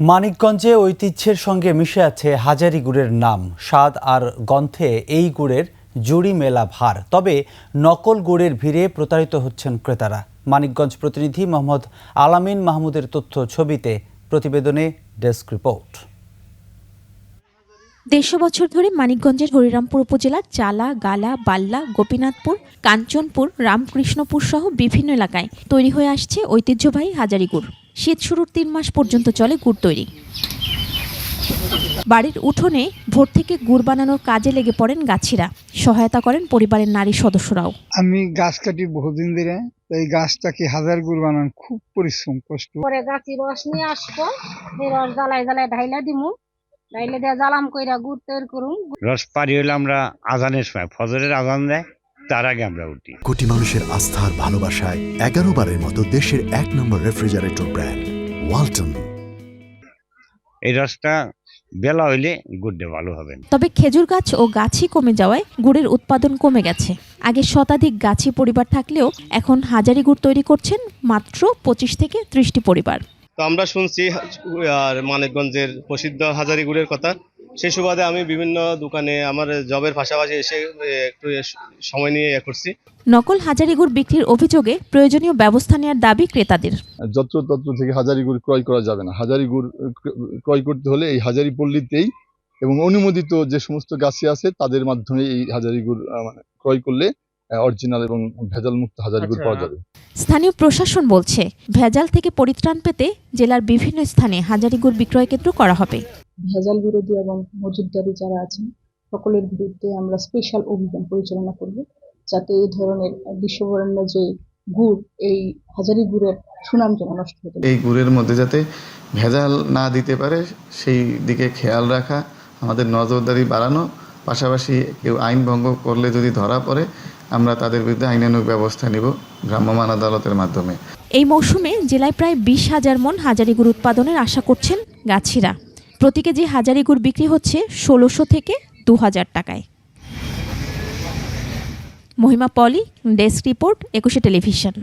মানিকগঞ্জে ঐতিহ্যের সঙ্গে মিশে আছে হাজারি গুড়ের নাম, স্বাদ আর গন্ধে এই গুড়ের জুড়ি মেলা ভার। তবে নকল গুড়ের ভিড়ে প্রতারিত হচ্ছেন ক্রেতারা। মানিকগঞ্জ প্রতিনিধি মোহাম্মদ আলামিন মাহমুদের তথ্য ছবিতে, প্রতিবেদনে ডেস্ক রিপোর্ট। দেড়শো বছর ধরে মানিকগঞ্জের হরিরামপুর উপজেলার চালা, গালা, বাল্লা, গোপীনাথপুর, কাঞ্চনপুর, রামকৃষ্ণপুর সহ বিভিন্ন এলাকায় তৈরি হয়ে আসছে ঐতিহ্যবাহী হাজারি গুড়। শীত শুরুর তিন মাস পর্যন্ত চলে গুড় তৈরি। বাড়ির উঠোনে ভোর থেকে গুড় বানানোর কাজে লেগে পড়েন গাছিরা। সহায়তা করেন পরিবারের নারী সদস্যরাও। আমি গাছ কাটি বহুদিন ধরে এই গাছটাকে হাজার গুড় বানান খুব পরিশ্রম কষ্ট। পরে গাছি রস নিয়ে আসব এই রস জ্বালাই জ্বালাই ঢাইলা দিমু ঢাইলে দিয়ে জ্বালাম কইরা গুড় তৈরি করুম। রস পারি হলে আমরা আজানের সময় ফজরের আজান দেয় তার আগে আমরা উঠি। কোটি মানুষের আস্থার ভালোবাসায় এগারো বারের মতো দেশের এক নম্বর রেফ্রিজারেটর ব্র্যান্ড ওয়ালটন। এই রসটা বেলা হইলে গুড়টা ভালো হবে। তবে খেজুর গাছ ও গাছই কমে যাওয়ায় গুড়ের উৎপাদন কমে গেছে। আগে শতাধিক গাছি পরিবার থাকলেও এখন হাজারি গুড় তৈরি করছেন মাত্র পঁচিশ থেকে ত্রিশটি পরিবার। তো আমরা শুনছি আর মানিকগঞ্জের প্রসিদ্ধ হাজারি গুড়ের কথা। সেই সুবাদে আমি বিভিন্ন দোকানে আমার জবের পাশাপাশি এসে একটু সময় নিয়ে ইয়ে করছি। নকল হাজারি গুড় বিক্রির অভিযোগে প্রয়োজনীয় ব্যবস্থা নেওয়ার দাবি ক্রেতাদের। যত্রতত্র থেকে হাজারি গুড় ক্রয় করা যাবে না। হাজারি গুড় ক্রয় করতে হলে এই হাজারি পল্লীতেই এবং অনুমোদিত যে সমস্ত গাছি আছে তাদের মাধ্যমে এই হাজারি গুড় মানে ক্রয় করলে অরিজিনাল এবং ভেজাল মুক্ত হাজারি গুড় পাওয়া যাবে। স্থানীয় প্রশাসন বলছে ভেজাল থেকে পরিত্রাণ পেতে জেলার বিভিন্ন স্থানে হাজারি গুড় বিক্রয় কেন্দ্র করা হবে। ভেজাল বিরোধী এবং মজুদদারি যারা আছেন সকলের বিরুদ্ধে আমরা স্পেশাল অভিযান পরিচালনা করব যাতে এই ধরনের বিশ্ববরেণ্য যে গুড় এই হাজারি গুড়ের সুনাম যেন নষ্ট হতে এই গুড়ের মধ্যে যাতে ভেজাল না দিতে পারে সেই দিকে খেয়াল রাখা আমাদের নজরদারি বাড়ানো পাশাপাশি কেউ আইন ভঙ্গ করলে যদি ধরা পড়ে আমরা তাদের বিরুদ্ধে আইনানুগ ব্যবস্থা নিব ভ্রাম্যমাণ আদালতের মাধ্যমে। এই মৌসুমে জেলায় প্রায় বিশ হাজার মন হাজারি গুড় উৎপাদনের আশা করছেন গাছিরা। প্রতি কেজি হাজারি গুড় বিক্রি হচ্ছে ষোলোশো থেকে দু হাজার টাকায়। Mohima Poli, desk report, Ekushey television.